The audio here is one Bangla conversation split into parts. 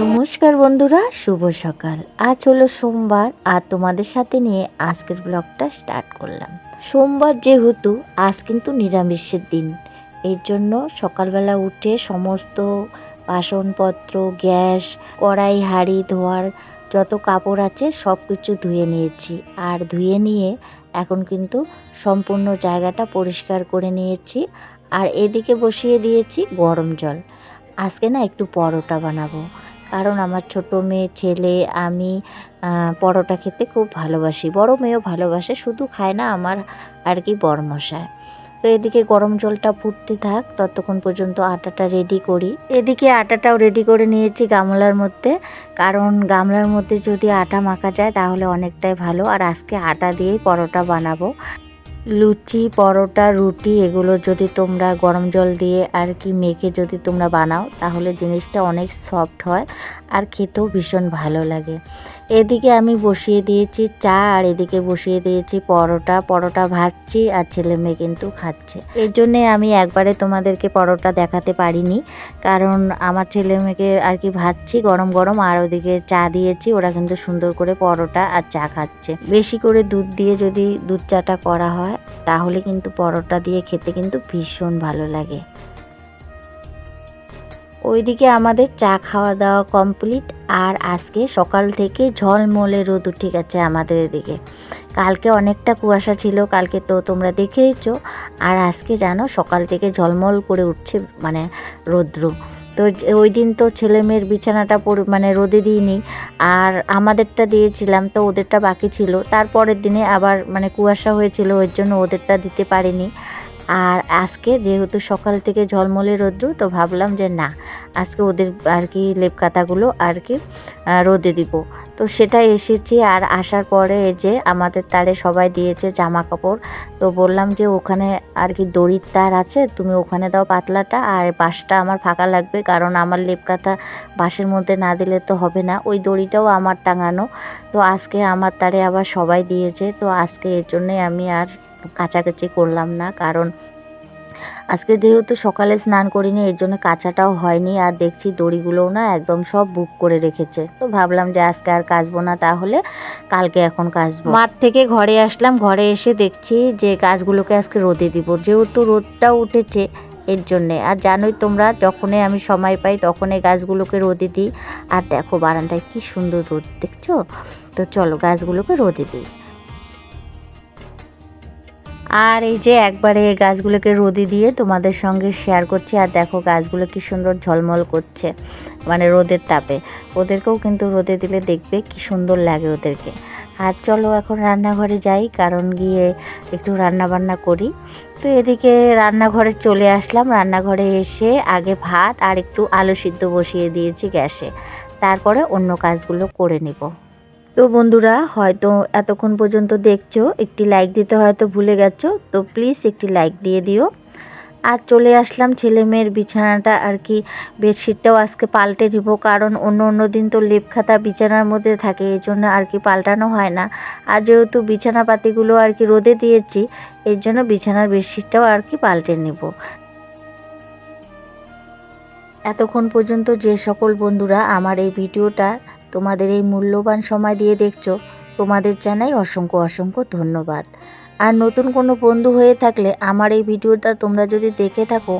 নমস্কার বন্ধুরা, শুভ সকাল। আজ হলো সোমবার, আর তোমাদের সাথে নিয়ে আজকের ব্লগটা স্টার্ট করলাম। সোমবার যেহেতু, আজ কিন্তু নিরামিষের দিন। এর জন্য সকালবেলা উঠে সমস্ত বাসনপত্র, গ্যাস, কড়াই, হাঁড়ি, ধোয়ার যত কাপড় আছে সব কিছু ধুয়ে নিয়েছি। আর ধুয়ে নিয়ে এখন কিন্তু সম্পূর্ণ জায়গাটা পরিষ্কার করে নিয়েছি। আর এদিকে বসিয়ে দিয়েছি গরম জল। আজকে না একটু পরোটা বানাবো। কারণ আমার ছোট মেয়ে ছেলে, আমি পরোটা খেতে খুব ভালোবাসি। বড় মেয়েও ভালোবাসে, শুধু খায় না আমার আর কি বড়মশায় তো এদিকে গরম জলটা ফুটতে থাক, ততক্ষণ পর্যন্ত আটাটা রেডি করি। এদিকে আটাটাও রেডি করে নিয়েছি গামলার মধ্যে। কারণ গামলার মধ্যে যদি আটা মাখা যায়, তাহলে অনেকটাই ভালো। আর আজকে আটা দিয়েই পরোটা বানাবো। লুচি, পরোটা, রুটি, এগুলো যদি তোমরা গরম জল দিয়ে আর কি মেখে যদি তোমরা বানাও, তাহলে জিনিসটা অনেক সফট হয় আর খেতেও ভীষণ ভালো লাগে। এদিকে আমি বসিয়ে দিয়েছি চা, আর এদিকে বসিয়ে দিয়েছি পরোটা। পরোটা ভাজছি আর ছেলে মেয়ে কিন্তু খাচ্ছে। এর জন্যে আমি একবারে তোমাদেরকে পরোটা দেখাতে পারিনি। কারণ আমার ছেলে মেয়েকে আর কি ভাজছি গরম গরম, আর ওদিকে চা দিয়েছি। ওরা কিন্তু সুন্দর করে পরোটা আর চা খাচ্ছে। বেশি করে দুধ দিয়ে যদি দুধ চাটা করা হয়, তাহলে কিন্তু পরোটা দিয়ে খেতে কিন্তু ভীষণ ভালো লাগে। ওইদিকে আমাদের চা খাওয়া দাওয়া কমপ্লিট আর আজকে সকাল থেকে ঝলমলে রোদ উঠে গেছে আমাদের এদিকে। কালকে অনেকটা কুয়াশা ছিল, কালকে তো তোমরা দেখেইছ। আর আজকে জানো, সকাল থেকে ঝলমল করে উঠছে মানে রৌদ্র। তো ওই দিন তো ছেলে মেয়ের বিছানাটা পড়ে মানে রোদে দিইনি। আর আমাদেরটা দিয়েছিলাম তো ওদেরটা বাকি ছিল। তারপরের দিনে আবার মানে কুয়াশা হয়েছিল, ওই জন্য ওদেরটা দিতে পারিনি। আর আজকে যেহেতু সকাল থেকে ঝলমলে রোদ্র, তো ভাবলাম যে না, আজকে ওদের আর কি লেপ কাটাগুলো আর কি রোদে দিব। তো সেটাই এসেছি আর আসার পরে যে আমাদের তারে সবাই দিয়েছে জামা কাপড় তো বললাম যে ওখানে আর কি দড়ির তার আছে, তুমি ওখানে দাও পাতলাটা আর বাঁশটা আমার ফাঁকা লাগবে, কারণ আমার লেপ কাঁথা বাঁশের মধ্যে না দিলে তো হবে না। ওই দড়িটাও আমার টাঙানো। তো আজকে আমার তারে আবার সবাই দিয়েছে, তো আজকে এর জন্যই আমি আর কাচাকাচি করলাম না, কারণ আজকে যেহেতু সকালে স্নান করিনি, এর জন্য কাঁচাটাও হয়নি আর দেখছি দড়িগুলোও না একদম সব বুক করে রেখেছে। তো ভাবলাম যে আজকে আর কাচবো না, তাহলে কালকে এখন কাচবো। মাঠ থেকে ঘরে আসলাম, ঘরে এসে দেখছি যে গাছগুলোকে আজকে রোদে দিব। যেহেতু রোদটাও উঠেছে এর জন্যে, আর জানোই তোমরা, যখনই আমি সময় পাই তখনই গাছগুলোকে রোদে দিই। আর দেখো বারান্দায় কি সুন্দর রোদ, দেখছ? তো চলো গাছগুলোকে রোদে দিই। আর এই যে একবারে গাছগুলোকে রোদে দিয়ে তোমাদের সঙ্গে শেয়ার করছি, আর দেখো গাছগুলো কি সুন্দর ঝলমল করছে মানে রোদের তাপে। ওদেরকেও কিন্তু রোদে দিলে দেখবে কি সুন্দর লাগে ওদেরকে। আর চলো এখন রান্নাঘরে যাই, কারণ গিয়ে একটু রান্না বান্না করি। তো এদিকে রান্নাঘরে চলে আসলাম, রান্নাঘরে এসে আগে ভাত আর একটু আলু সিদ্ধ বসিয়ে দিয়েছি গ্যাসে। তারপরে অন্য কাজগুলো করে নিব। তো বন্ধুরা, হয়তো এতক্ষণ পর্যন্ত দেখছ, একটি লাইক দিতে হয়তো ভুলে গেছো, তো প্লিজ একটি লাইক দিয়ে দিও। আর চলে আসলাম ছেলে মেয়ের বিছানাটা আর কি, বেডশিটটাও আজকে পাল্টে দিব, কারণ অন্য অন্য দিন তো লেপ খাতা বিছানার মধ্যে থাকে, এই জন্য আর কি পাল্টানো হয় না। আর যেহেতু বিছানা পাতিগুলো আর কি রোদে দিয়েছি, এর জন্য বিছানার বেডশিটটাও আর কি পাল্টে নেব। এতক্ষণ পর্যন্ত যে সকল বন্ধুরা আমার এই ভিডিওটা তোমাদের এই মূল্যবান সময় দিয়ে দেখছ, তোমাদের জানাই অসংখ্য অসংখ্য ধন্যবাদ। আর নতুন কোনো বন্ধু হয়ে থাকলে আমার এই ভিডিওটা তোমরা যদি দেখে থাকো,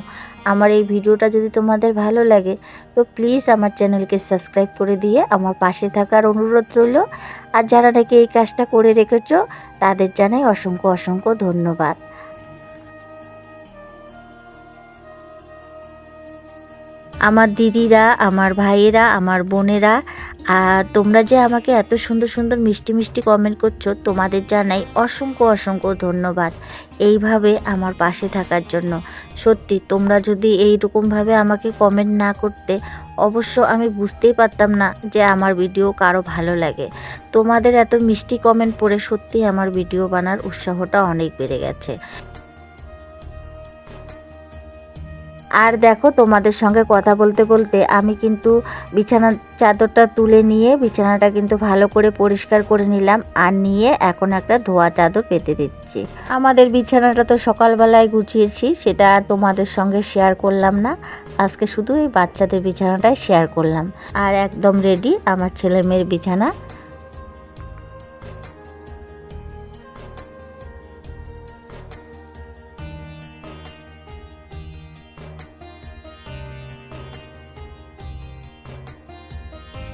আমার এই ভিডিওটা যদি তোমাদের ভালো লাগে, তো প্লিজ আমার চ্যানেলকে সাবস্ক্রাইব করে দিয়ে আমার পাশে থাকার অনুরোধ রইল। আর যারা নাকি এই কাজটা করে রেখেছো, তাদের জানাই অসংখ্য অসংখ্য ধন্যবাদ। আমার দিদিরা, আমার ভাইয়েরা, আমার বোনেরা আর তোমরা যে আমাকে এত সুন্দর সুন্দর মিষ্টি মিষ্টি কমেন্ট করছ, তোমাদের জানাই অসংখ্য অসংখ্য ধন্যবাদ এইভাবে আমার পাশে থাকার জন্য। সত্যি, তোমরা যদি এইরকমভাবে আমাকে কমেন্ট না করতে, অবশ্য আমি বুঝতেই পারতাম না যে আমার ভিডিও কারও ভালো লাগে। তোমাদের এত মিষ্টি কমেন্ট পড়ে সত্যি আমার ভিডিও বানার উৎসাহটা অনেক বেড়ে গেছে। আর দেখো তোমাদের সঙ্গে কথা বলতে বলতে আমি কিন্তু বিছানার চাদরটা তুলে নিয়ে বিছানাটা কিন্তু ভালো করে পরিষ্কার করে নিলাম আর নিয়ে এখন একটা ধোয়া চাদর পেতে দিচ্ছি। আমাদের বিছানাটা তো সকালবেলায় গুছিয়েছি, সেটা আর তোমাদের সঙ্গে শেয়ার করলাম না। আজকে শুধু এই বাচ্চাদের বিছানাটাই শেয়ার করলাম। আর একদম রেডি আমার ছেলে মেয়ের বিছানা।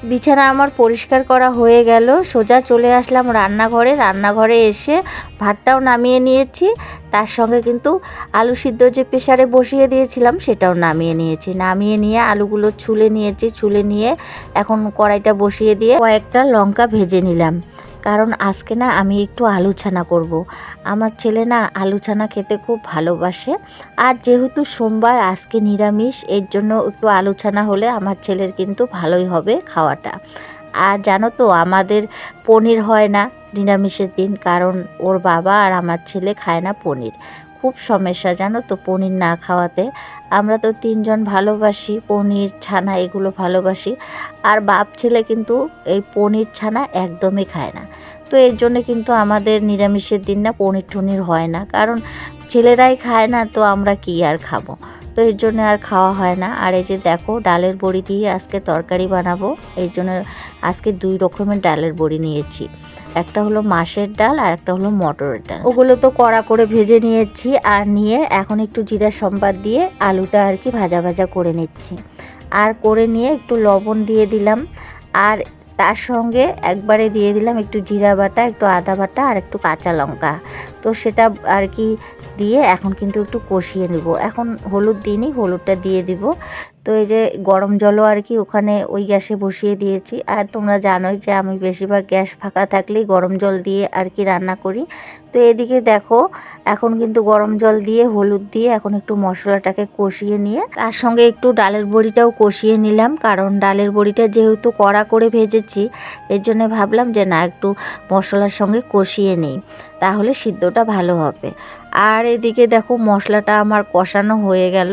বিছানা আমার পরিষ্কার করা হয়ে গেল। সোজা চলে আসলাম রান্নাঘরে। রান্নাঘরে এসে ভাতটাও নামিয়ে নিয়েছি। তার সঙ্গে কিন্তু আলু সিদ্ধ যে প্রেশারে বসিয়ে দিয়েছিলাম, সেটাও নামিয়ে নিয়েছি। নামিয়ে নিয়ে আলুগুলো ছুলে নিয়েছি। ছুলে নিয়ে এখন কড়াইটা বসিয়ে দিয়ে কয়েকটা লঙ্কা ভেজে নিলাম। কারণ আজকে না আমি একটু আলু ছানা করব। আমার ছেলে না আলু ছানা খেতে খুব ভালোবাসে। আর যেহেতু সোমবার, আজকে নিরামিষ, এর জন্য একটু আলু ছানা হলে আমার ছেলের কিন্তু ভালোই হবে খাওয়াটা। আর জানো তো, আমাদের পনির হয় না নিরামিষের দিন, কারণ ওর বাবা আর আমার ছেলে খায় না পনির। খুব সমস্যা, জানো তো, পনির না খাওয়াতে। আমরা তো তিনজন ভালোবাসি, পনির ছানা এগুলো ভালোবাসি। আর বাপ ছেলে কিন্তু এই পনির ছানা একদমই খায় না। তো এর জন্য কিন্তু আমাদের নিরামিষের দিন না পনির টনির হয় না। কারণ ছেলেরাই খায় না, তো আমরা কি আর খাব? তো এর জন্য আর খাওয়া হয় না। আর এই যে দেখো, ডালের বড়ি দিয়ে আজকে তরকারি বানাবো। এই জন্য আজকে দুই রকমের ডালের বড়ি নিয়েছি। একটা হলো মাসের ডাল আর একটা হলো মটরের ডাল। ওগুলো তো কড়া করে ভেজে নিয়েছি আর নিয়ে এখন একটু জিরা সম্বাদ দিয়ে আলুটা আর কি ভাজা ভাজা করে নিচ্ছি। আর করে নিয়ে একটু লবণ দিয়ে দিলাম আর তার সঙ্গে একবারে দিয়ে দিলাম একটু জিরা বাটা, একটু আদা বাটা আর একটু কাঁচা লঙ্কা। তো সেটা আর কি দিয়ে এখন কিন্তু একটু কষিয়ে নেব। এখন হলুদ দিনই হলুদটা দিয়ে দিব। তো এই যে গরম জলও আর কি ওখানে ওই গ্যাসে বসিয়ে দিয়েছি। আর তোমরা জানোই যে আমি বেশিরভাগ গ্যাস ফাঁকা থাকলেই গরম জল দিয়ে আর কি রান্না করি। তো এদিকে দেখো, এখন কিন্তু গরম জল দিয়ে, হলুদ দিয়ে এখন একটু মশলাটাকে কষিয়ে নিয়ে, তার সঙ্গে একটু ডালের বড়িটাও কষিয়ে নিলাম। কারণ ডালের বড়িটা যেহেতু কড়া করে ভেজেছি, এর জন্য ভাবলাম যে না একটু মশলার সঙ্গে কষিয়ে নিই, তাহলে সিদ্ধটা ভালো হবে। আর এদিকে দেখো মশলাটা আমার কষানো হয়ে গেল।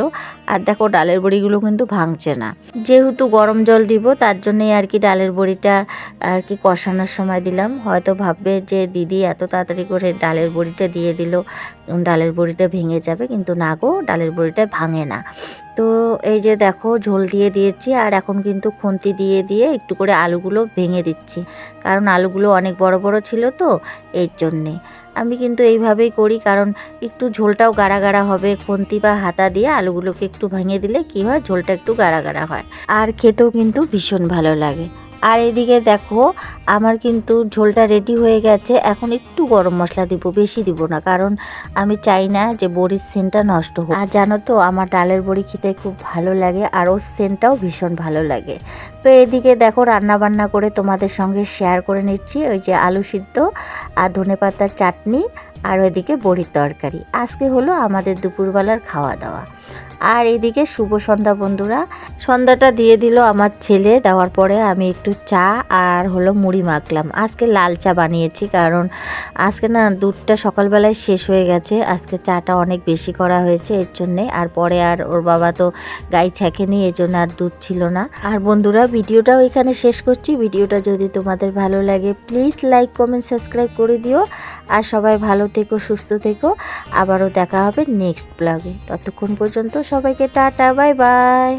আর দেখো ডালের বড়িগুলো কিন্তু ভাঙছে না। যেহেতু গরম জল দিব, তার জন্যই আর কি ডালের বড়িটা আর কি কষানোর সময় দিলাম। হয়তো ভাববে যে দিদি এত তাড়াতাড়ি করে ডালের বড়িটা দিয়ে দিল ডালের বড়িটা ভেঙে যাবে। কিন্তু না গো, ডালের বড়িটা ভাঙে না। তো এই যে দেখো ঝোল দিয়ে দিয়েছি, আর এখন কিন্তু খুন্তি দিয়ে দিয়ে একটু করে আলুগুলো ভেঙে দিচ্ছি। কারণ আলুগুলো অনেক বড় বড় ছিল তো, এর জন্যে। আমি কিন্তু এইভাবেই করি, কারণ একটু ঝোলটাও গাঢ়া গাঢ়া হবে। খুন্তি বা হাতা দিয়ে আলুগুলোকে একটু ভেঙে দিলে কি হয়? ঝোলটা একটু গাঢ়া গাঢ়া হয়। আর খেতেও কিন্তু ভীষণ ভালো লাগে। আর এদিকে দেখো, আমার কিন্তু ঝোলটা রেডি হয়ে গেছে। এখন একটু গরম মশলা দিব, বেশি দিব না, কারণ আমি চাই না যে বড়ির সেন্টটা নষ্ট হোক। আর জানো তো, আমার ডালের বড়ি খেতে খুব ভালো লাগে, আর ওর সেন্টটাও ভীষণ ভালো লাগে। তো এদিকে দেখো রান্না বান্না করে তোমাদের সঙ্গে শেয়ার করে নিচ্ছি। ওই যে আলু সিদ্ধ আর ধনে পাতার চাটনি আর ওইদিকে বড়ির তরকারি। আজকে হলো আমাদের দুপুরবেলার খাওয়া দাওয়া। আর এদিকে শুভ সন্ধ্যা, বন্ধুরা। সন্ধ্যাটা দিয়ে দিল আমার ছেলে, দেওয়ার পরে আমি একটু চা আর হলো মুড়ি মাখলাম। আজকে লাল চা বানিয়েছি কারণ আজকে না দুধটা সকালবেলায় শেষ হয়ে গেছে। আজকে চাটা অনেক বেশি করা হয়েছে এর জন্যে। আর পরে আর ওর বাবা তো গাই ছ্যাঁকেনি এর জন্য আর দুধ ছিল না। আর বন্ধুরা, ভিডিওটাও এখানে শেষ করছি। ভিডিওটা যদি তোমাদের ভালো লাগে প্লিজ লাইক কমেন্ট সাবস্ক্রাইব করে দিও। আর সবাই ভালো থেকো, সুস্থ থেকো। আবারও দেখা হবে নেক্সট ব্লগে ততক্ষণ পর্যন্ত সবাইকে টাটা বাই বাই।